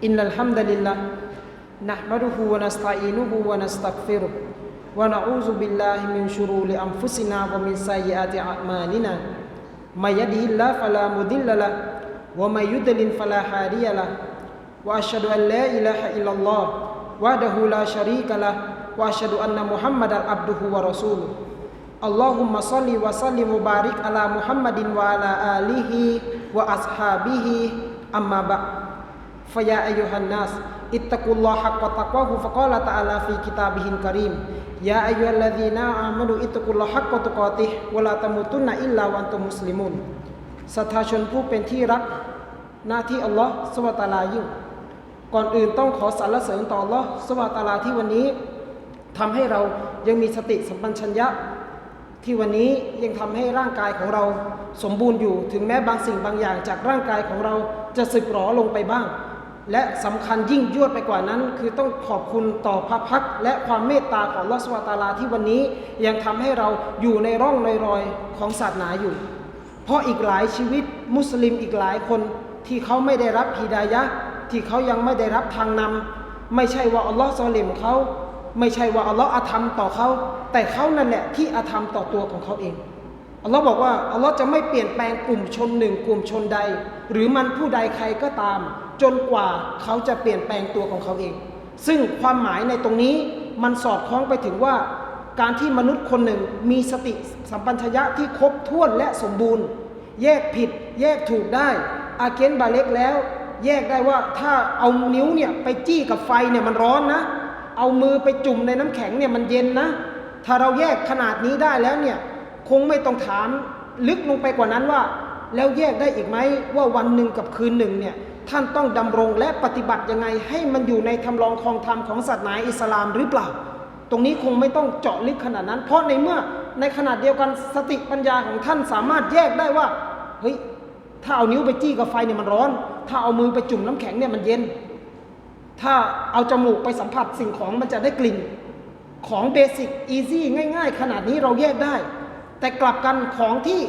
إن الحمد لله نحمده ونستعينه ونستغفره ونعوذ بالله من شرور أنفسنا ومن سيئات أعمالنا. من يهده الله فلا مضل له ومن يضلل فلا هادي له. وأشهد أن لا إله إلا الله وحده لا شريك له وأشهد أن محمدا عبده ورسوله. اللهم صل وسلم وبارك على محمد وعلى آله وأصحابه. أما بعد. فيا أيها الناس اتقوا الله حق تقواه فقال تعالى في كتابه الكريم يا أيها الذين آمنوا اتقوا الله حق تقاته ولا تموتن إلا وأنتم مسلمون ศรัทธาชนผู้เป็นที่รักหน้าที่อัลลอฮ์สวาตาลายิ่งก่อนอื่นต้องขอสรรเสริญต่ออัลลอฮ์สวาตาลาที่วันนี้ทำให้เรายังมีสติสัมปชัญญะ ที่วันนี้ยังทำให้ร่างกายของเราสมบูรณ์อยู่ ถึงแม้บางสิ่งบางอย่างจากร่างกายของเราจะสึกหรอลงไปบ้าง และสำคัญยิ่งยวดไปกว่านั้น คือต้องขอบคุณต่อพระพักและความเมตตาของลอสวาตาลาที่วันนี้ยังทำให้เราอยู่ในร่องในรอยของศาสนาอยู่ เพราะอีกหลายชีวิตมุสลิมอีกหลายคนที่เขาไม่ได้รับฮิดายะที่เขายังไม่ได้รับทางนำไม่ใช่ว่าอัลลอฮ์ซอลิมเขาไม่ใช่ว่าอัลลอฮ์อาธรรมต่อเขาแต่เขานั่นแหละที่อาธรรมต่อตัวของเขาเองอัลลอฮ์บอกว่าอัลลอฮ์จะไม่เปลี่ยนแปลงกลุ่มชนหนึ่งกลุ่มชนใด หรือมันผู้ใดใครก็ตาม จนกว่าเขาจะเปลี่ยนแปลงตัวของเขาเอง ซึ่งความหมายในตรงนี้มันสอดคล้องไปถึงว่า การที่มนุษย์คนหนึ่งมีสติสัมปัญญะที่ครบถ้วนและสมบูรณ์ แยกผิด แยกถูกได้ อาเกนบาเล็กแล้ว แยกได้ว่าถ้าเอานิ้วเนี่ยไปจี้กับไฟเนี่ยมันร้อนนะ เอามือไปจุ่มในน้ำแข็งเนี่ยมันเย็นนะ ถ้าเราแยกขนาดนี้ได้แล้วเนี่ยคงไม่ต้องถามลึกลงไปกว่านั้นว่า แล้วแยกได้อีกไหมว่าวันหนึ่งกับคืนหนึ่งเนี่ย ท่านต้องดำรงและปฏิบัติยังไง ให้มันอยู่ในทำลองคองธรรมของศาสนาอิสลามหรือเปล่า ตรงนี้คงไม่ต้องเจาะลึกขนาดนั้น เพราะในเมื่อในขนาดเดียวกันสติปัญญาของท่านสามารถแยกได้ว่าเฮ้ยถ้าเอานิ้วไปจี้กับไฟเนี่ยมันร้อน ถ้าเอามือไปจุ่มน้ำแข็งเนี่ยมันเย็น ถ้าเอาจมูกไปสัมผัสสิ่งของมันจะได้กลิ่น ของเบสิกอีซี่ง่าย ๆ ขนาดนี้เราแยกได้ แต่กลับกันของที่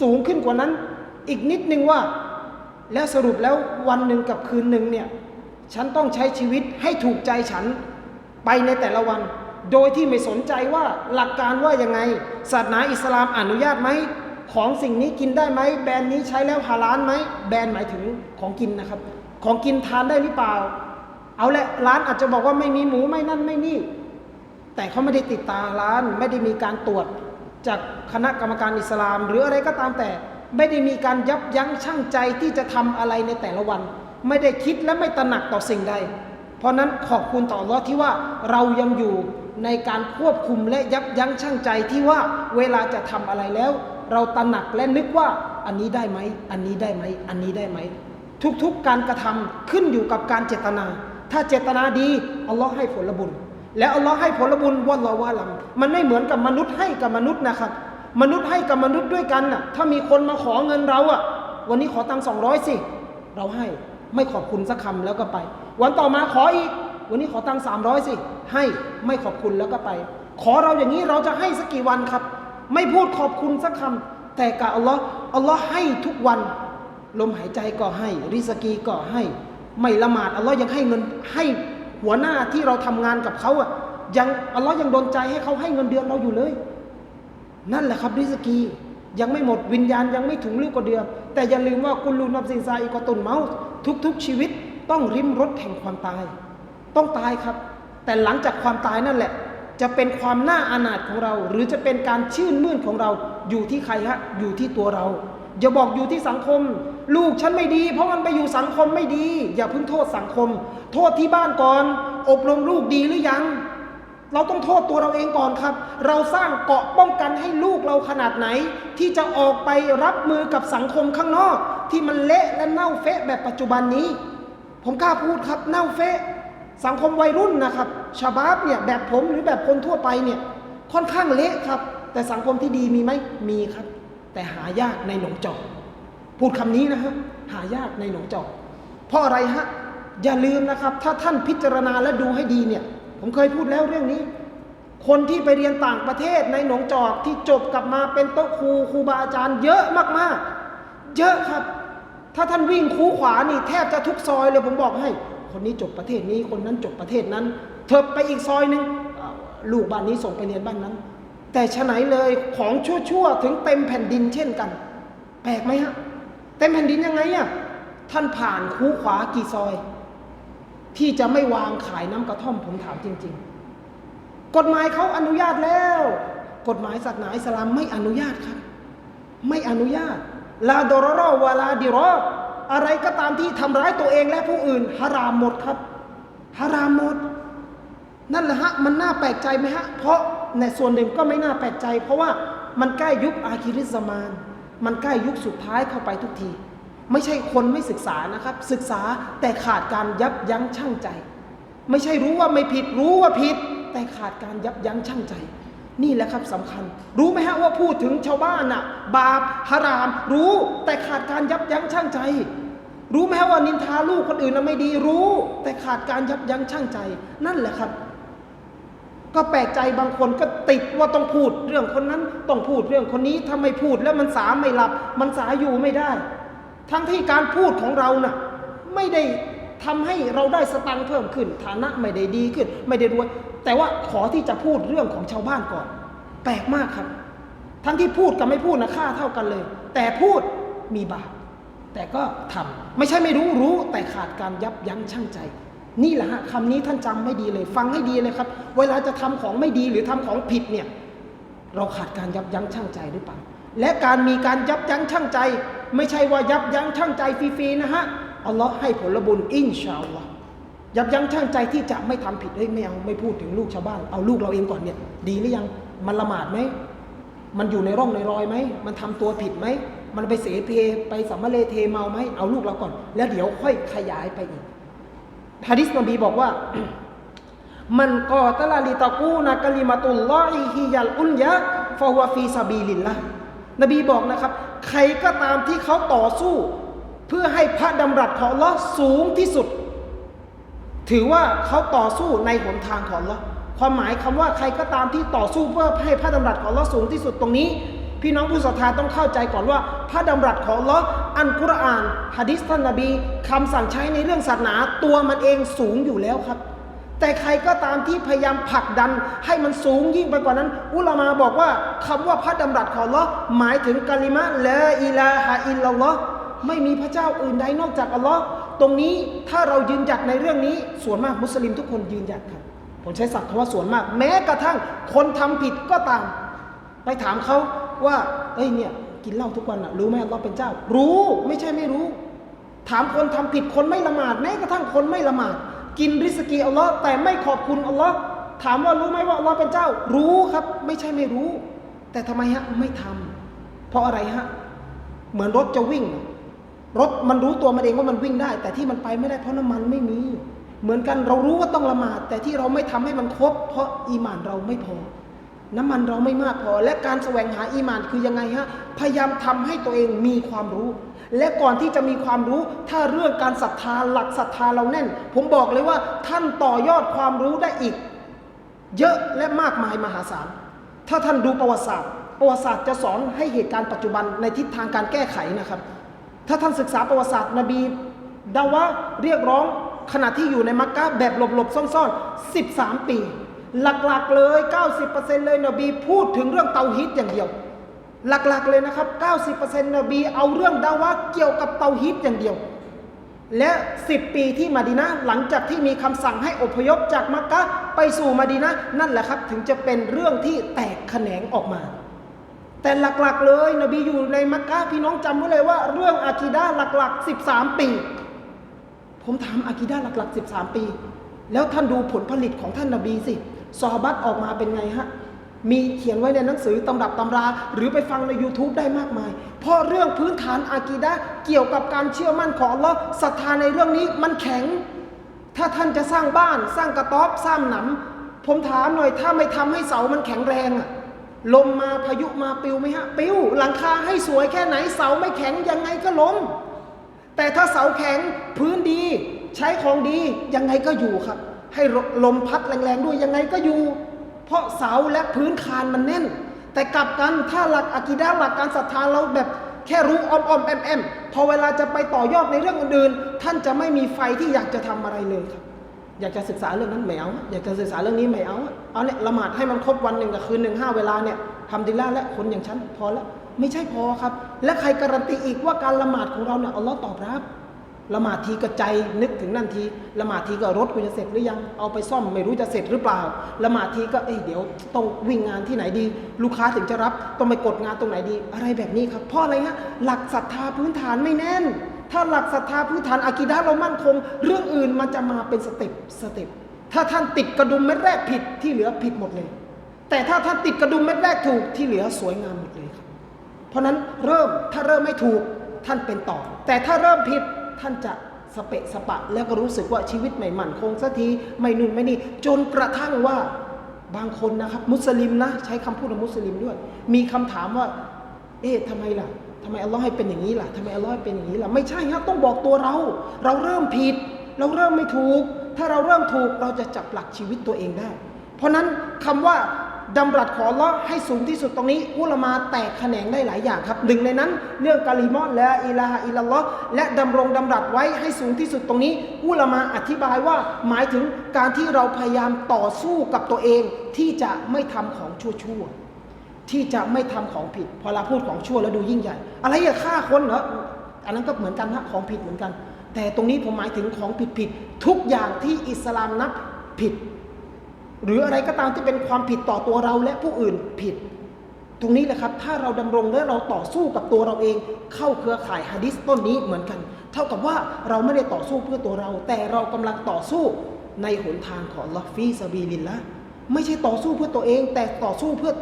สูงขึ้นกว่านั้น อีกนิดนึงว่า แล้วสรุปแล้ววันหนึ่งกับคืนหนึ่งเนี่ยฉันต้องใช้ชีวิตให้ถูกใจฉันไปในแต่ละวัน โดยที่ไม่สนใจว่าหลักการว่ายังไง ศาสนาอิสลามอนุญาตไหมของสิ่งนี้กินได้ไหมแบรนด์นี้ใช้แล้วฮาลาลไหมแบรนด์หมายถึงของกินนะครับ ของกินทานได้หรือเปล่า เอาละร้านอาจจะบอกว่าไม่มีหมูไม่นั่นไม่นี่ แต่เขาไม่ได้ติดตาร้าน ไม่ได้มีการตรวจจากคณะกรรมการอิสลาม หรืออะไรก็ตามแต่ ไม่ได้มีการยับยั้งชั่งใจที่จะทำอะไรในแต่ละวัน ไม่ได้คิดและไม่ตระหนักต่อสิ่งใด เพราะนั้นขอบคุณต่ออัลลอฮ์ที่ว่าเรายังอยู่ในการควบคุมและยับยั้งชั่งใจที่ว่าเวลาจะทำอะไรแล้ว เราตระหนักและนึกว่าอันนี้ได้ไหม อันนี้ได้ไหม อันนี้ได้ไหม ทุกๆการกระทำขึ้นอยู่กับการเจตนา ถ้าเจตนาดีอัลลอฮ์ให้ผลบุญ แล้วอัลลอฮ์ให้ผลบุญวันละวะลัมมันไม่เหมือนกับมนุษย์ให้กับมนุษย์นะครับ มนุษย์ให้กับมนุษย์ด้วยกันน่ะ ถ้ามีคนมาขอเงินเราอะ วันนี้ขอตังสองร้อยสิ เราให้ไม่ขอบคุณสักคำแล้วก็ไป วันต่อมาขออีก วันนี้ขอตังสามร้อยสิ ให้ไม่ขอบคุณแล้วก็ไป ขอเราอย่างนี้เราจะให้สักกี่วันครับ ไม่พูดขอบคุณสักคำแต่กับอัลลอฮ์อัลลอฮ์ให้ทุกวัน ลมหายใจก็ให้ ริสกีก็ให้ ไม่ละหมาดอัลลอฮ์ยังให้เงินให้หัวหน้าที่เราทำงานกับเขาอะยังอัลลอฮ์ยังดนใจให้เขาให้เงินเดือนเราอยู่เลย นั่นแหละครับริสกี ยังไม่หมดวิญญาณยังไม่ถึงลูกกว่าเดือแต่อย่าลืมว่ากุลูนับซินซาอีกตุนเมาส์ทุก ๆ ชีวิตต้องริมรถแห่งความตาย ต้องตายครับ แต่หลังจากความตายนั่นแหละ จะเป็นความน่าอานาถของเรา หรือจะเป็นการชื่นมื่นของเราอยู่ที่ใครฮะอยู่ที่ตัวเราอย่าบอกอยู่ที่สังคม ลูกฉันไม่ดี เพราะมันไปอยู่สังคมไม่ดี อย่าเพิ่งโทษสังคม โทษที่บ้านก่อน อบรมลูกดีหรือยัง เราต้องโทษตัวเราเองก่อนครับ เราสร้างเกาะป้องกันให้ลูกเราขนาดไหน ที่จะออกไปรับมือกับสังคมข้างนอก ที่มันเละและเน่าเฟะแบบปัจจุบันนี้ ผมกล้าพูดครับเน่าเฟะสังคมวัยรุ่นนะครับชาบาบเนี่ยแบบผมหรือแบบคนทั่วไปเนี่ยค่อนข้างเละครับ แต่สังคมที่ดีมีไหมมีครับ แต่หายากในหนองจอกพูดคำนี้นะฮะหายากในหนองจอกเพราะอะไรฮะอย่าลืมนะครับ ถ้าท่านพิจารณาและดูให้ดีเนี่ย ผมเคยพูดแล้วเรื่องนี้ คนที่ไปเรียนต่างประเทศในหนองจอกที่จบกลับมาเป็นโต๊ะครูครูบาอาจารย์เยอะมากๆ เยอะครับ ถ้าท่านวิ่งคูขวานี่แทบจะทุกซอยเลยผมบอกให้ คนนี้จบประเทศนี้คนนั้นจบประเทศนั้นเถิบไปอีกซอยหนึ่งลูกบ้านนี้ส่งไปเรียนบ้านนั้น แต่ฉะไหนเลยของชั่วๆถึงเต็มแผ่นดินเช่นกัน แปลกไหมฮะเต็มแผ่นดินยังไงอะท่านผ่านคูขวากี่ซอย ที่จะไม่วางขายน้ำกระท่อมผมถามจริง ๆ กฎหมายเขาอนุญาตแล้ว กฎหมายศาสนาอิสลามไม่อนุญาตครับ ไม่อนุญาตลาดอรอวาลาดิรออะไรก็ตามที่ทำร้ายตัวเองและผู้อื่นฮารามหมดครับฮารามหมด นั่นแหละฮะมันน่าแปลกใจไหมฮะ เพราะในส่วนหนึ่งก็ไม่น่าแปลกใจ เพราะว่ามันใกล้ยุคอาคิริสมาน มันใกล้ยุคสุดท้ายเข้าไปทุกที ไม่ใช่คนไม่ศึกษานะครับ ศึกษาแต่ขาดการยับยั้งชั่งใจ ไม่ใช่รู้ว่าไม่ผิดรู้ว่าผิด แต่ขาดการยับยั้งชั่งใจ นี่แหละครับสำคัญ รู้ไหมฮะว่าพูดถึงชาวบ้านน่ะ บาปฮาราม รู้แต่ขาดการยับยั้งชั่งใจ รู้ไหมฮะว่านินทาลูกคนอื่นน่ะไม่ดีรู้ แต่ขาดการยับยั้งชั่งใจ นั่นแหละครับ ก็แปลกใจบางคนก็ติดว่าต้องพูดเรื่องคนนั้นต้องพูดเรื่องคนนี้ถ้าไม่พูดแล้วมันสาไม่หลับ มันสาอยู่ไม่ได้ ทั้งที่การพูดของเราน่ะไม่ได้ทำให้เราได้สตังค์เพิ่มขึ้น ฐานะไม่ได้ดีขึ้น ไม่ได้รวย แต่ว่าขอที่จะพูดเรื่องของชาวบ้านก่อน แปลกมากครับ ทั้งที่พูดกับไม่พูดนะค่าเท่ากันเลย แต่พูดมีบาปแต่ก็ทำไม่ใช่ไม่รู้รู้แต่ขาดการยับยั้งชั่งใจ นี่แหละฮะคำนี้ท่านจำไม่ดีเลย ฟังให้ดีเลยครับ เวลาจะทำของไม่ดีหรือทำของผิดเนี่ยเราขาดการยับยั้งชั่งใจหรือเปล่าและการมีการยับยั้งชั่งใจ ไม่ใช่ว่ายับยั้งชั่งใจฟรีๆนะฮะอัลลอฮ์ให้ผลบุญอินชาอัลลอฮ์ยับยั้งชั่งใจที่จะไม่ทำผิดเฮ้ยไม่เอาไม่พูดถึงลูกชาวบ้าน เอาลูกเราเองก่อนเนี่ย ดีหรือยังมันละหมาดไหมมันอยู่ในร่องในรอยไหมมันทำตัวผิดไหมมันไปเสเพไปสัมมาเลเทเมาไหมเอาลูกเราก่อน แล้วเดี๋ยวค่อยขยายไปอีกฮะดิษนบีบอกว่ามันกอตะลาลิตะกูนะกะลิมาตุลลอฮิฮิยัลอุนยะฟะฮุวะฟีซาบีลิลละ นบีบอกนะครับ ใครก็ตามที่เขาต่อสู้ เพื่อให้พระดำรัสของลอสูงที่สุด ถือว่าเขาต่อสู้ในหนทางของลลอความหมายคำว่าใครก็ตามที่ต่อสู้เพื่อให้พระดำรัสของลอสูงที่สุดตรงนี้ พี่น้องผู้ศรัทธาต้องเข้าใจก่อนว่า พระดำรัสของลออันกุรอานฮะดิษท่านนบีคำสั่งใช้ในเรื่องศาสนาตัวมันเองสูงอยู่แล้วครับ แต่ใครก็ตามที่พยายามผลักดันให้มันสูงยิ่งไปกว่านั้น อุลามาบอกว่าคำว่าพระดำรัสของลอหมายถึงกะลิมะละอิลาฮะอิลลัลลอฮ์ไม่มีพระเจ้าอื่นใดนอกจากอัลลอฮ์ตรงนี้ถ้าเรายืนหยัดในเรื่องนี้ส่วนมากมุสลิมทุกคนยืนหยัดครับผมใช้ศัพท์คำว่าส่วนมาก แม้กระทั่งคนทำผิดก็ตาม ไปถามเขาว่าเอ้ยเนี่ยกินเหล้าทุกวันอะรู้ไหมอัลลอฮ์เป็นเจ้า รู้ไม่ใช่ไม่รู้ ถามคนทำผิดคนไม่ละหมาดแม้กระทั่งคนไม่ละหมาด กินริสกีอัลลอฮ์แต่ไม่ขอบคุณอัลลอฮ์ถามว่ารู้ไหมว่าอัลลอฮ์เป็นเจ้า รู้ครับ ไม่ใช่ไม่รู้ แต่ทำไมฮะไม่ทำเพราะอะไรฮะเหมือนรถจะวิ่ง รถมันรู้ตัวมันเองว่ามันวิ่งได้ แต่ที่มันไปไม่ได้เพราะน้ำมันไม่มี เหมือนกันเรารู้ว่าต้องละหมาด แต่ที่เราไม่ทำให้มันครบ เพราะอีหมานเราไม่พอ น้ำมันเราไม่มากพอ และการแสวงหาอีหมานคือยังไงฮะพยายามทำให้ตัวเองมีความรู้ และก่อนที่จะมีความรู้ ถ้าเรื่องการศรัทธาหลักศรัทธาเราแน่น ผมบอกเลยว่าท่านต่อยอดความรู้ได้อีก เยอะและมากมายมหาศาล ถ้าท่านดูประวัติศาสตร์ ประวัติศาสตร์จะสอนให้เหตุการณ์ปัจจุบันในทิศทางการแก้ไขนะครับ ถ้าท่านศึกษาประวัติศาสตร์นบีดาวะเรียกร้องขณะที่อยู่ในมักกะแบบหลบๆซ่อนๆ 13 ปี หลักๆเลย 90%เลยนบีพูดถึงเรื่องเตาฮิตอย่างเดียว หลักๆเลยนะครับ 90%นบีเอาเรื่องดาวะเกี่ยวกับเตาฮิตอย่างเดียว และ 10 ปีที่มาดีนะหลังจากที่มีคำสั่งให้อพยพจากมักกะไปสู่มาดีนะนั่นแหละครับ ถึงจะเป็นเรื่องที่แตกแขนงออกมา แต่หลักๆเลย นบีอยู่ในมักกะพี่น้องจำไว้เลยว่า เรื่องอากีดาหลักๆ 13 ปี ผมถามอากีดาหลักๆ 13 ปี แล้วท่านดูผลผลิตของท่านนบีสิซอบัตออกมาเป็นไงฮะ มีเขียนไว้ในหนังสือตำรับตำรา หรือไปฟังใน YouTube ได้มากมาย เพราะเรื่องพื้นฐานอากีดะเกี่ยวกับการเชื่อมั่นของอัลลอฮ์ศรัทธาในเรื่องนี้มันแข็ง ถ้าท่านจะสร้างบ้าน สร้างกระต๊อบสร้างหนำผมถามหน่อยถ้าไม่ทำให้เสามันแข็งแรงอะลมมาพายุมาปิวไหมฮะปิวหลังคาให้สวยแค่ไหนเสาไม่แข็งยังไงก็ล้มแต่ถ้าเสาแข็งพื้นดีใช้ของดียังไงก็อยู่ครับ ให้ลมพัดแรงๆด้วยยังไงก็อยู่ เพราะเสาและพื้นคานมันแน่น แต่กลับกันถ้าหลักอะกีดะห์หลักการศรัทธาเราแบบแค่รู้อ้อมอ้อมแอมแอมพอเวลาจะไปต่อยอดในเรื่องอื่นๆท่านจะไม่มีไฟที่อยากจะทำอะไรเลยครับ อยากจะศึกษาเรื่องนั้นไม่เอาอยากจะศึกษาเรื่องนี้ไม่เอาเอาเนี่ยละหมาดให้มันครบวันหนึ่งกับคืนหนึ่งห้าเวลาเนี่ยทำดีแล้วและคนอย่างฉันพอแล้วไม่ใช่พอครับ และใครการันตีอีกว่าการละหมาดของเราเนี่ยอัลลอฮ์ตอบรับ ละหมาดทีก็ใจนึกถึงนั่นทีละหมาดทีก็รถกูจะเสร็จหรือยังเอาไปซ่อมไม่รู้จะเสร็จหรือเปล่าละหมาดทีก็เอ้ยเดี๋ยวต้องวิ่งงานที่ไหนดี ลูกค้าถึงจะรับต้องไปกดงานตรงไหนดี อะไรแบบนี้ครับเพราะอะไรฮะหลักศรัทธาพื้นฐานไม่แน่น ถ้าหลักศรัทธาพื้นฐานอากีดะเรามั่นคง เรื่องอื่นมันจะมาเป็นสเต็ปสเต็ปถ้าท่านติดกระดุมเม็ดแรกผิดที่เหลือผิดหมดเลย แต่ถ้าท่านติดกระดุมเม็ดแรกถูกที่เหลือสวยงามหมดเลยครับ เพราะนั้นเริ่มถ้าเริ่มไม่ถูกท่านเป็นต่อ แต่ถ้าเริ่มผิด ท่านจะสเปะสปะ แล้วก็รู้สึกว่าชีวิตไม่มั่นคงสักทีไม่นู่นไม่นี่จนกระทั่งว่าบางคนนะครับ มุสลิมนะ ใช้คำพูดของมุสลิมด้วย มีคำถามว่า เอ๊ะทำไมล่ะทำไมอัลลอฮ์ให้เป็นอย่างนี้ล่ะทำไมอัลลอฮ์ให้เป็นอย่างนี้ล่ะไม่ใช่ครับต้องบอกตัวเรา เราเริ่มผิด เราเริ่มไม่ถูก ถ้าเราเริ่มถูกเราจะจับหลักชีวิตตัวเองได้ เพราะนั้นคำว่า ดำรัสของลลอฮ์ให้สูงที่สุดตรงนี้ อุลมาแตกแขนงได้หลายอย่างครับหนึ่งในนั้น เรื่องกาลิมอนและอิลาฮะอิลลัลลอฮและดำรงดำรัสไว้ให้สูงที่สุดตรงนี้ อุลมาอธิบายว่าหมายถึงการที่เราพยายามต่อสู้กับตัวเองที่จะไม่ทำของชั่วๆที่จะไม่ทำของผิด พอเราพูดของชั่วแล้วดูยิ่งใหญ่ อะไรอย่าฆ่าคนเหรออันนั้นก็เหมือนกันนะของผิดเหมือนกัน แต่ตรงนี้ผมหมายถึงของผิดผิดๆทุกอย่างที่อิสลามนับผิด หรืออะไรก็ตามที่เป็นความผิดต่อตัวเราและผู้อื่นผิด ตรงนี้แหละครับ ถ้าเราดำรงและเราต่อสู้กับตัวเราเอง เข้าเครือข่ายฮะดิษต้นนี้เหมือนกัน เท่ากับว่าเราไม่ได้ต่อสู้เพื่อตัวเรา แต่เรากำลังต่อสู้ในหนทางของลอฟีซาบีลินละไม่ใช่ต่อสู้เพื่อตัวเอง แต่ต่อสู้เพื่อ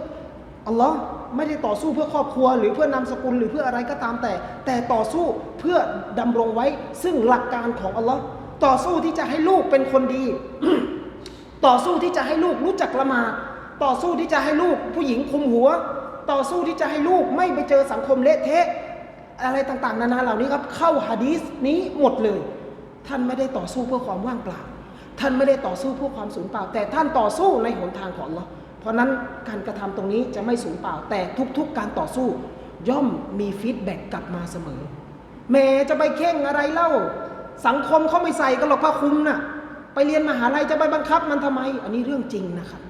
อัลลอฮ์ไม่ได้ต่อสู้เพื่อครอบครัว หรือเพื่อนามสกุลหรือเพื่ออะไรก็ตามแต่ แต่ต่อสู้เพื่อดำรงไว้ซึ่งหลักการของอัลลอฮ์ต่อสู้ที่จะให้ลูกเป็นคนดี ต่อสู้ที่จะให้ลูกรู้จักละหมาดต่อสู้ที่จะให้ลูกผู้หญิงคุมหัว ต่อสู้ที่จะให้ลูกไม่ไปเจอสังคมเละเทะ อะไรต่างๆ นานาเหล่านี้ครับ เข้าฮะดีษนี้หมดเลย ท่านไม่ได้ต่อสู้เพื่อความว่างเปล่า ท่านไม่ได้ต่อสู้เพื่อความสูญเปล่า แต่ท่านต่อสู้ในหนทางของเราเพราะนั้นการกระทำตรงนี้จะไม่สูญเปล่า แต่ทุกๆ การต่อสู้ ย่อมมีฟีดแบ็กกลับมาเสมอแม่จะไปเข่งอะไรเล่า สังคมเขาไม่ใส่กันหรอกผ้าคลุมน่ะ ไปเรียนมหาลัยจะไปบังคับมันทำไม อันนี้เรื่องจริงนะครับ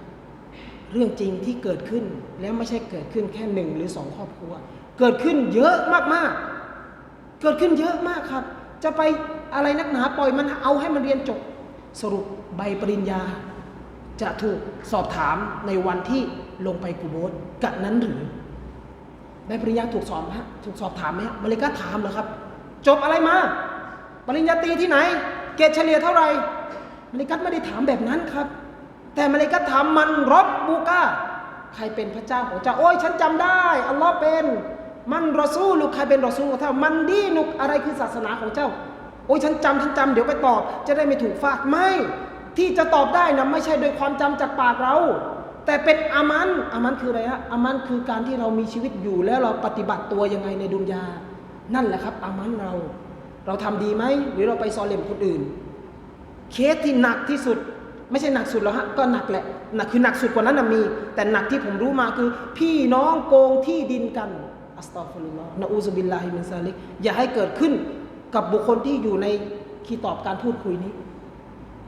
เรื่องจริงที่เกิดขึ้นแล้วไม่ใช่เกิดขึ้นแค่หนึ่งหรือสองครอบครัว เกิดขึ้นเยอะมากๆ เกิดขึ้นเยอะมากครับ จะไปอะไรนักหนาปล่อยมันเอาให้มันเรียนจบสรุปใบปริญญา จะถูกสอบถามในวันที่ลงไปกูโบสกะนั้นหรือใบปริญญาถูกสอบฮะถูกสอบถามไหมฮะมาเลกาถามเหรอครับ จบอะไรมา ปริญญาตรีที่ไหน เกรดเฉลี่ยเท่าไหร่ มาเลกัตไม่ได้ถามแบบนั้นครับ แต่มาเลกัตถามมันรบบูกาใครเป็นพระเจ้าของเจ้า โอ้ยฉันจำได้อัลลอฮ์เป็นมันรอซูลุใครเป็นรอซูลของเจ้ามันดีนุกอะไรคือศาสนาของเจ้า โอ้ยฉันจำฉันจำเดี๋ยวไปตอบ จะได้ไม่ถูกฟาดไม่ที่จะตอบได้นะไม่ใช่โดยความจำจากปากเรา แต่เป็นอามันอามันคืออะไรฮะอามันคือการที่เรามีชีวิตอยู่แล้วเราปฏิบัติตัวยังไงในดุนยา นั่นแหละครับอามันเรา เราทำดีไหมหรือเราไปซอเลมคนอื่น เคสที่หนักที่สุด ไม่ใช่หนักสุดแล้วฮะก็หนักแหละหนักคือหนักสุดกว่านั้นมี แต่หนักที่ผมรู้มาคือ พี่น้องโกงที่ดินกันอัสตัฟุลลอฮ์นะอูซบิลลาฮิมินซาลิกอย่าให้เกิดขึ้นกับบุคคลที่อยู่ในคีตอบการพูดคุยนี้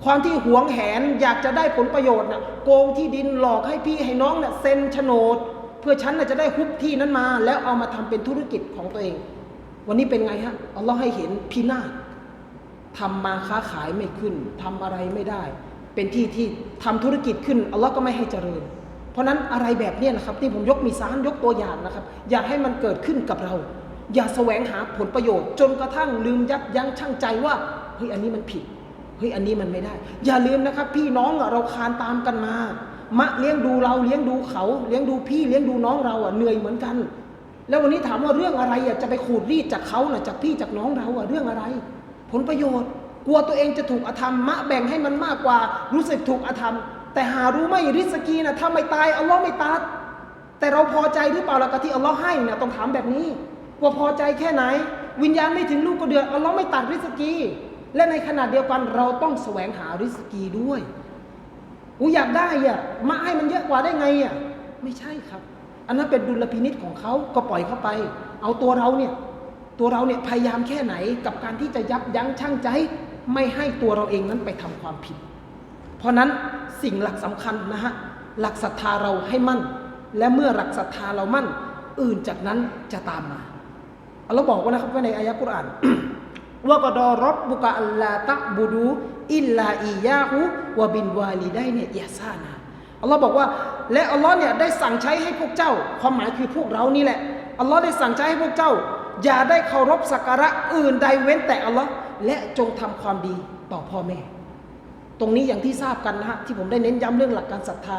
ความที่หวงแหนอยากจะได้ผลประโยชน์น่ะโกงที่ดินหลอกให้พี่ให้น้องน่ะเซ็นโฉนด เพื่อฉันน่ะจะได้ฮุบที่นั้นมา แล้วเอามาทำเป็นธุรกิจของตัวเอง วันนี้เป็นไงฮะอัลลอฮ์ให้เห็นพินาศ ทำมาค้าขายไม่ขึ้นทำอะไรไม่ได้ เป็นที่ที่ทำธุรกิจขึ้นอัลลอฮ์ก็ไม่ให้เจริญ เพราะนั้นอะไรแบบนี้นะครับ ที่ผมยกมีสารยกตัวอย่างนะครับ อย่าให้มันเกิดขึ้นกับเรา อย่าแสวงหาผลประโยชน์ จนกระทั่งลืมยับยั้งชั่งใจว่าเฮ้ยอันนี้มันผิดเฮ้ยอันนี้มันไม่ได้ อย่าลืมนะครับ พี่น้องเราคานตามกันมามะเลี้ยงดูเราเลี้ยงดูเขา เลี้ยงดูพี่เลี้ยงดูน้องเราอะเหนื่อยเหมือนกัน แล้ววันนี้ถามว่าเรื่องอะไรอะจะไปขูดรีดจากเขาน่ะจากพี่จากน้องเราอะเรื่องอะไร ผลประโยชน์ กลัวตัวเองจะถูกอธรรมมะแบ่งให้มันมากกว่า รู้สึกถูกอธรรม แต่หารู้ไหมริสกีนะถ้าไม่ตายอัลลอฮ์ไม่ตัด แต่เราพอใจหรือเปล่าล่ะกับที่อัลลอฮ์ให้เนี่ยต้องถามแบบนี้ว่าพอใจแค่ไหน วิญญาณไม่ถึงลูกก็เดือดอัลลอฮ์ไม่ตัดริสกี และในขณะเดียวกันเราต้องแสวงหาริสกีด้วยอูอยากได้อะมาให้มันเยอะกว่าได้ไงอะไม่ใช่ครับ อันนั้นเป็นดุลพินิษของเขาก็ปล่อยเขาไป เอาตัวเราเนี่ย ตัวเราเนี่ยพยายามแค่ไหนกับการที่จะยับยั้งชั่งใจ ไม่ให้ตัวเราเองนั้นไปทำความผิด เพราะนั้นสิ่งหลักสำคัญนะฮะหลักศรัทธาเราให้มั่น และเมื่อหลักศรัทธาเรามั่น อื่นจากนั้นจะตามมาอัลลอฮ์บอกว่านะครับว่าในอายะกุรอานว่ากดอรับบุกะอัลลาตะบูดูอิลลาอียาหูวะบินวาลิได้เนี่ยยาซานาอัลลอฮ์บอกว่า และอัลลอฮ์เนี่ยได้สั่งใช้ให้พวกเจ้า ความหมายคือพวกเรานี่แหละอัลลอฮ์ได้สั่งใช้ให้พวกเจ้า อย่าได้เคารพสักการะอื่นใดเว้นแต่อัลลอฮ์และจงทำความดีต่อพ่อแม่ ตรงนี้อย่างที่ทราบกันนะฮะที่ผมได้เน้นย้ำเรื่องหลักการศรัทธา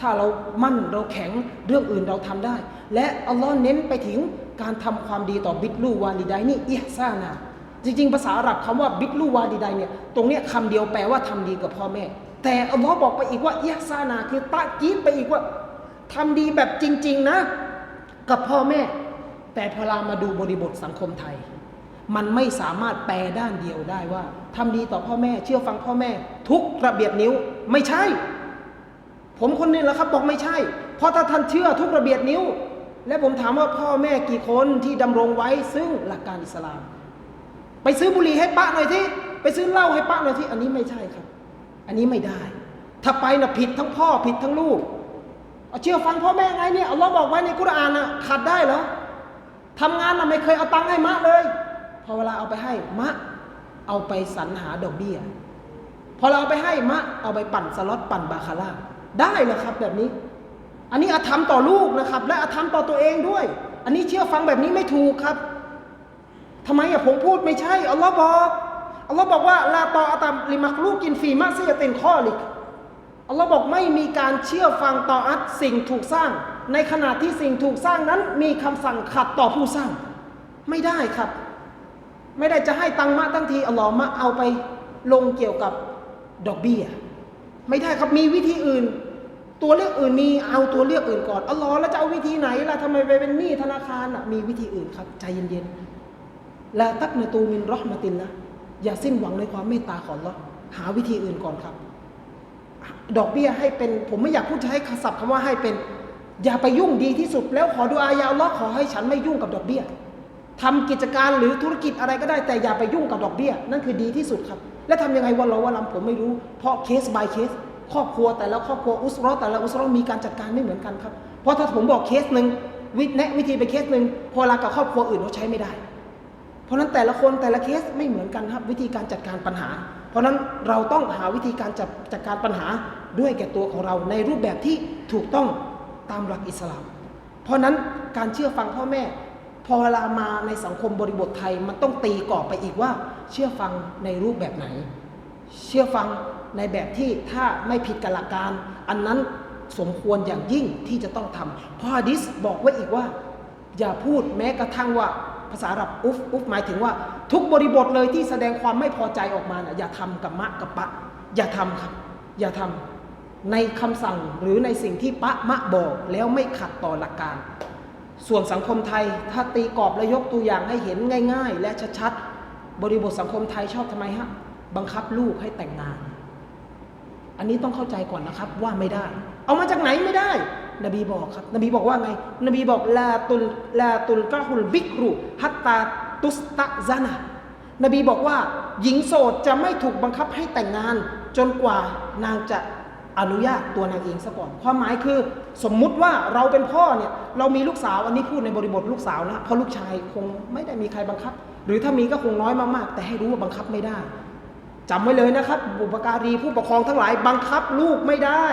ถ้าเรามั่นเราแข็งเรื่องอื่นเราทำได้ และอัลลอฮ์เน้นไปถึงการทำความดีต่อบิดลูวาลิไดนี่อิฮซานะจริง ๆ ภาษาอาหรับคำว่าบิดลูวาลิไดเนี่ยตรงเนี้ยคำเดียวแปลว่าทำดีกับพ่อแม่ แต่อัลลอฮ์บอกไปอีกว่าอิฮซานะคือตะกีดไปอีกว่าทำดีแบบจริง ๆ นะ กับพ่อแม่ แต่พอเรามาดูบริบทสังคมไทย มันไม่สามารถแปลด้านเดียวได้ว่าทำดีต่อพ่อแม่ เชื่อฟังพ่อแม่ ทุกระเบียบนิ้วไม่ใช่ ผมคนนี้แหละครับบอกไม่ใช่ เพราะถ้าท่านเชื่อทุกระเบียบนิ้ว และผมถามว่าพ่อแม่กี่คนที่ดำรงไว้ซึ่งหลักการอิสลาม ไปซื้อบุหรี่ให้ป้าหน่อยที่ไปซื้อเหล้าให้ป้าหน่อยที่อันนี้ไม่ใช่ครับ อันนี้ไม่ได้ ถ้าไปนะผิดทั้งพ่อผิดทั้งลูกเอาเชื่อฟังพ่อแม่ไงเนี่ยอัลลอฮ์บอกไว้ในกุรอานนะขาดได้เหรอ ทำงานนะไม่เคยเอาตังค์ให้มะเลย พอเวลาเอาไปให้มะ เอาไปสรรหาดอกเบี้ย พอเราเอาไปให้มะ เอาไปปั่นสล็อตปั่นบาคาร่าได้เหรอครับแบบนี้ อันนี้อาธรรมต่อลูกนะครับ และอาธรรมต่อตัวเองด้วย อันนี้เชื่อฟังแบบนี้ไม่ถูกครับทำไมอะผมพูดไม่ใช่อัลลอฮ์บอกอัลลอฮ์บอกว่าลาตออาตัมลิมักลูกกินฟีมาเซียตินข้อลิกอัลลอฮ์บอกไม่มีการเชื่อฟังต่ออัตสิ่งถูกสร้าง ในขณะที่สิ่งถูกสร้างนั้น มีคำสั่งขัดต่อผู้สร้าง ไม่ได้ครับ ไม่ได้จะให้ตังมะตั้งทีอัลลอฮ์มาเอาไปลงเกี่ยวกับดอกเบี้ย ไม่ได้ครับมีวิธีอื่น ตัวเลือกอื่นมีเอาตัวเลือกอื่นก่อนอัลลอฮ์แล้วจะเอาวิธีไหนล่ะทำไมไปเป็นหนี้ธนาคารอะมีวิธีอื่นครับ ใจเย็นๆลาตักนตูมินรอห์มะตินละอย่าสิ้นหวังในความเมตตาของอัลลอฮ์หาวิธีอื่นก่อนครับ ดอกเบี้ยให้เป็น ผมไม่อยากพูดจะใช้คำศัพท์คำว่าให้เป็น อย่าไปยุ่งดีที่สุด แล้วขอดูอายาลลอฮ์ขอให้ฉันไม่ยุ่งกับดอกเบี้ยทำกิจการหรือธุรกิจอะไรก็ได้แต่อย่าไปยุ่งกับดอกเบี้ย นั่นคือดีที่สุดครับ และทำยังไงวันเราว่าลำผมไม่รู้ เพราะเคส by เคสครอบครัวแต่ละครอบครัวอุสรอแต่ละอุสรอมีการจัดการไม่เหมือนกันครับ เพราะถ้าผมบอกเคสหนึ่งวิแนะวิธีไปเคสหนึ่งพอลากับครอบครัวอื่นเขาใช้ไม่ได้ เพราะนั้นแต่ละคนแต่ละเคสไม่เหมือนกันครับ วิธีการจัดการปัญหา เพราะฉะนั้นเราต้องหาวิธีการจัดจัดการปัญหาด้วยแก่ตัวของเราในรูปแบบที่ถูกต้อง ตามหลักอิสลาม เพราะนั้นการเชื่อฟังพ่อแม่ พอเวลามาในสังคมบริบทไทยมันต้องตีกรอบไปอีกว่า เชื่อฟังในรูปแบบไหน เชื่อฟังในแบบที่ถ้าไม่ผิดกับหลักการ อันนั้นสมควรอย่างยิ่งที่จะต้องทำเพราะฮะดิษบอกไว้อีกว่า อย่าพูดแม้กระทั่งว่าภาษาอับอุฟอุฟหมายถึงว่า ทุกบริบทเลยที่แสดงความไม่พอใจออกมานะอย่าทำกับมะกับปะ อย่าทำครับ อย่าทำ ในคำสั่งหรือในสิ่งที่ปะมะบอกแล้วไม่ขัดต่อหลักการ ส่วนสังคมไทยถ้าตีกรอบและยกตัวอย่างให้เห็นง่าย ๆ และชัดๆบริบทสังคมไทยชอบทำไมฮะบังคับลูกให้แต่งงาน อันนี้ต้องเข้าใจก่อนนะครับว่าไม่ได้ เอามาจากไหนไม่ได้ นบีบอกครับ นบีบอกว่าไง นบีบอกลาตุลลาตุลกะฮุลบิกรุฮัตตาตุสตะซานะนบีบอกว่า หญิงโสดจะไม่ถูกบังคับให้แต่งงาน จนกว่านางจะ อนุญาตตัวนางเองซะก่อน ความหมายคือสมมุติว่าเราเป็นพ่อเนี่ยเรามีลูกสาวอันนี้พูดในบริบทลูกสาวนะเพราะลูกชายคงไม่ได้มีใครบังคับ หรือถ้ามีก็คงน้อยมากๆ แต่ให้รู้ว่าบังคับไม่ได้จำไว้เลยนะครับบุปการีผู้ปกครองทั้งหลายบังคับลูกไม่ได้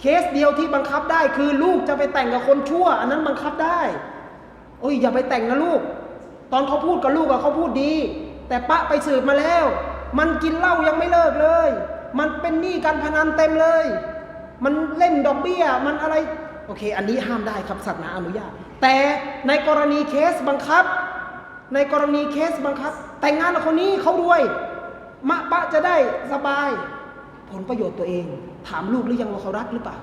เคสเดียวที่บังคับได้คือลูกจะไปแต่งกับคนชั่ว อันนั้นบังคับได้เอ้ยอย่าไปแต่งนะลูก ตอนเขาพูดกับลูกอะเขาพูดดี แต่ปะไปสืบมาแล้ว มันกินเหล้ายังไม่เลิกเลย มันเป็นหนี้การพนันเต็มเลย มันเล่นดอกเบี้ย มันอะไร โอเค อันนี้ห้ามได้ครับศาสนาอนุญาต แต่ในกรณีเคสบังคับ ในกรณีเคสบังคับ แต่งงานกับคนนี้เขารวย มะปะจะได้สบาย ผลประโยชน์ตัวเอง ถามลูกหรือยังว่าเขารักหรือเปล่า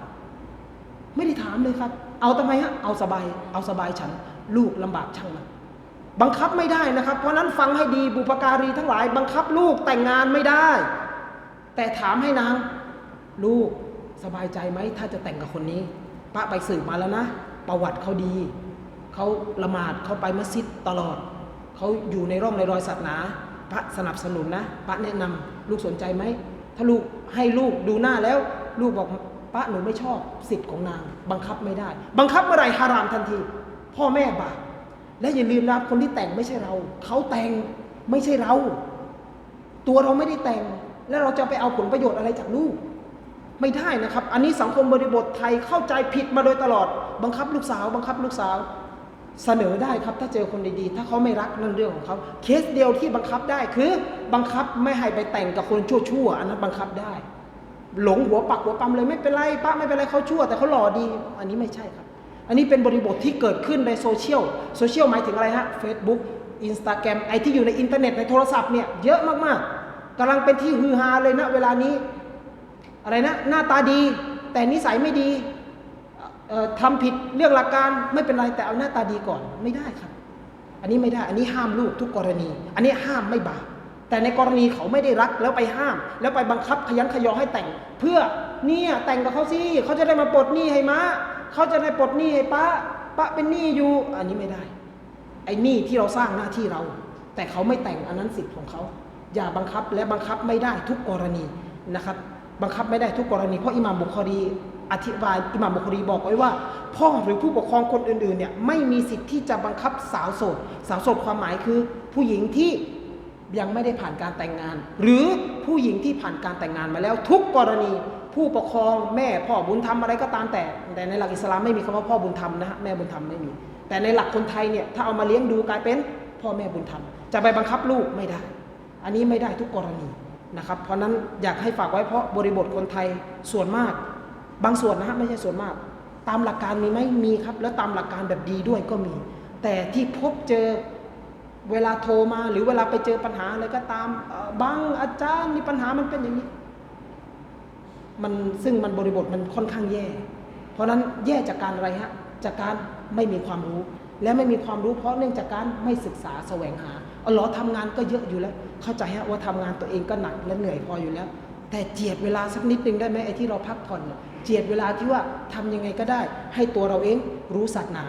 ไม่ได้ถามเลยครับ เอาทำไมฮะ เอาสบาย เอาสบายฉัน ลูกลำบากช่างมันบังคับไม่ได้นะครับ เพราะนั้นฟังให้ดีบุปการีทั้งหลาย บังคับลูกแต่งงานไม่ได้ แต่ถามให้นางลูกสบายใจไหมถ้าจะแต่งกับคนนี้ป้าไปสืบมาแล้วนะ ประวัติเขาดี เขาละหมาดเขาไปมัสยิดตลอด เขาอยู่ในร่องในรอยศาสนา พระสนับสนุนนะ พระแนะนำลูกสนใจไหม ถ้าลูกให้ลูกดูหน้าแล้ว ลูกบอกป้าหนูไม่ชอบสิทธิ์ของนาง บังคับไม่ได้ บังคับเมื่อไหร่ฮารามทันที พ่อแม่บาปและอย่าลืมนะคนที่แต่งไม่ใช่เรา เขาแต่งไม่ใช่เรา ตัวเราไม่ได้แต่ง แล้วเราจะไปเอาผลประโยชน์อะไรจากลูก ไม่ได้นะครับ อันนี้สังคมบริบทไทยเข้าใจผิดมาโดยตลอด บังคับลูกสาว บังคับลูกสาว เสนอได้ครับ ถ้าเจอคนดีๆ ถ้าเขาไม่รักนั่นเรื่องของเขาเคสเดียวที่บังคับได้คือ บังคับไม่ให้ไปแต่งกับคนชั่วๆอันนั้นบังคับได้ หลงหัวปักหัวปั๊มเลยไม่เป็นไรป้าไม่เป็นไรเขาชั่ว แต่เขาหล่อดี อันนี้ไม่ใช่ครับ อันนี้เป็นบริบทที่เกิดขึ้นในโซเชียลโซเชียลหมายถึงอะไรฮะ Facebook Instagram ไอที่อยู่ในอินเทอร์เน็ตในโทรศัพท์เนี่ยเยอะมากๆ กำลังเป็นที่ฮือฮาเลยนะเวลานี้ อะไรนะ หน้าตาดี แต่นิสัยไม่ดีเอ่อทำผิดเรื่องหลักการไม่เป็นไรแต่เอาหน้าตาดีก่อนไม่ได้ครับ อันนี้ไม่ได้ อันนี้ห้ามลูกทุกกรณี อันนี้ห้ามไม่บาปแต่ในกรณีเขาไม่ได้รักแล้วไปห้าม แล้วไปบังคับขยันขยอให้แต่ง เพื่อเนี่ยแต่งกับเขาสิเขาจะได้มาปลดหนี้ให้มาเขาจะได้ปลดหนี้ให้ป้าป้าเป็นหนี้อยู่ อันนี้ไม่ได้ ไอ้หนี้ที่เราสร้างหน้าที่เรา แต่เขาไม่แต่งอันนั้นสิทธิ์ของเขา อย่าบังคับและบังคับไม่ได้ทุกกรณีนะครับ บังคับไม่ได้ทุกกรณี เพราะอิหม่ามบุคอรีอธิบายอิหม่ามบุคอรีบอกไว้ว่า พ่อหรือผู้ปกครองคนอื่นๆเนี่ยไม่มีสิทธิ์ที่จะบังคับสาวโสดสาวโสดความหมายคือ ผู้หญิงที่ยังไม่ได้ผ่านการแต่งงาน หรือผู้หญิงที่ผ่านการแต่งงานมาแล้ว ทุกกรณีผู้ปกครองแม่พ่อบุญธรรมอะไรก็ตามแต่ แต่ในหลักอิสลามไม่มีคำว่าพ่อบุญธรรมนะฮะแม่บุญธรรมไม่มี แต่ในหลักคนไทยเนี่ยถ้าเอามาเลี้ยงดูกลายเป็นพ่อแม่บุญธรรม จะไปบังคับลูกไม่ได้ อันนี้ไม่ได้ทุกกรณีนะครับ เพราะนั้นอยากให้ฝากไว้เพราะบริบทคนไทยส่วนมาก บางส่วนนะฮะไม่ใช่ส่วนมาก ตามหลักการมีไหมมีครับ แล้วตามหลักการแบบดีด้วยก็มี แต่ที่พบเจอเวลาโทรมาหรือเวลาไปเจอปัญหาอะไรก็ตามบางอาจารย์มีปัญหามันเป็นอย่างนี้ มันซึ่งมันบริบทมันค่อนข้างแย่ เพราะนั้นแย่จากการอะไรฮะจากการไม่มีความรู้ และไม่มีความรู้เพราะเนื่องจากการไม่ศึกษาแสวงหาอ๋อเหรอทำงานก็เยอะอยู่แล้ว เข้าใจฮะว่าทำงานตัวเองก็หนักและเหนื่อยพออยู่แล้ว แต่เจียดเวลาสักนิดนึงได้ไหมไอ้ที่เราพักผ่อนเจียดเวลาที่ว่าทำยังไงก็ได้ ให้ตัวเราเองรู้ศาสนา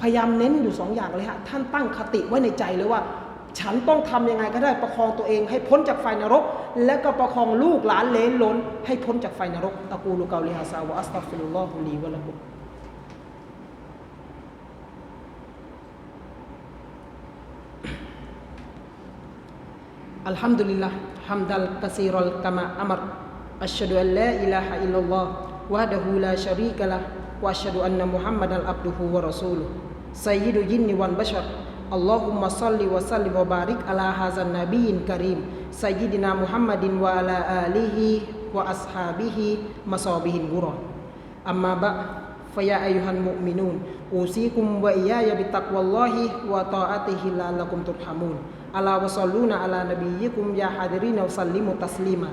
พยายามเน้นอยู่สองอย่างเลยฮะท่านตั้งคติไว้ในใจเลยว่า ฉันต้องทำยังไงก็ได้ประคองตัวเอง ให้พ้นจากไฟนรก และก็ประคองลูกหลานเลนล้น ให้พ้นจากไฟนรกตะกูลูกาลิฮาซาวะอัสตัฟิรุลลอฮุลีวะละกุม Alhamdulillah hamdal kasirul kama amar. Asyhadu an la ilaha illallah wahdahu la syarikalah wa asyhadu anna muhammadal abduhu wa rasuluh. Sayyidu jinni wal bashar. Allahumma salli wa sallim wa barik ala hazan nabiyyin karim sayyidina muhammadin wa ala alihi wa ashabihi masabihin gurah amma ba' فيا أيها المؤمنون أوصيكم وإياي بتقوى الله وطاعته لعلكم ترحمون ala wasalluna ala nabiyyikum ya Hadirin hadirina usallimu taslima.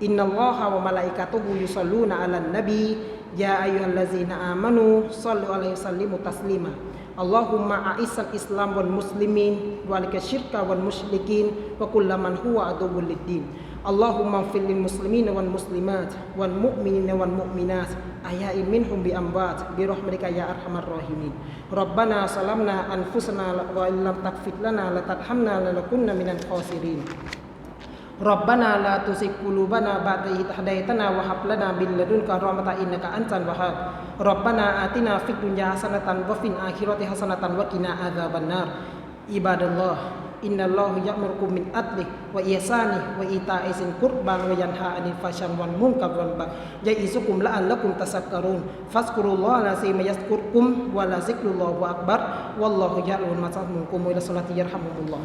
Innallaha wa malaikatuhu yusalluna ala nabi. Ya ayyuhallazina amanu sallu alaihi wasallimu taslima. Allahumma Aisal islam wal muslimin wa alikashirka wal musyrikin wa kullaman huwa aduwwul lid Allahumma fil lil muslimin wal muslimat wal mu'minin wal mu'minat ahya'i minhum bi ambat bi rahmatika ya arhamar rahimin rabbana salamna anfusana wa illam taghfir lana la tarhamna lanakunna minal khasirin Rabbana la tusik qulubana ba'da id hadaitana wa hab lana min ladunka rahmatan innaka antal wahhab. Rabbana atina fid dunya hasanatan wa fil akhirati hasanatan wa qina adzabannar. Ibadallah, innallahu ya'murukum min adli wa ihsani wa Itaisin zil qurba wa yanha 'anil fahsya'i wal munkar wal baghi ya'izukum la'allakum tazakkarun fazkurullaha lazim yazkurkum wa la zikrullahu akbar. Wallahu ya'lamu ma tasnunkum ila salati yarhamukumullah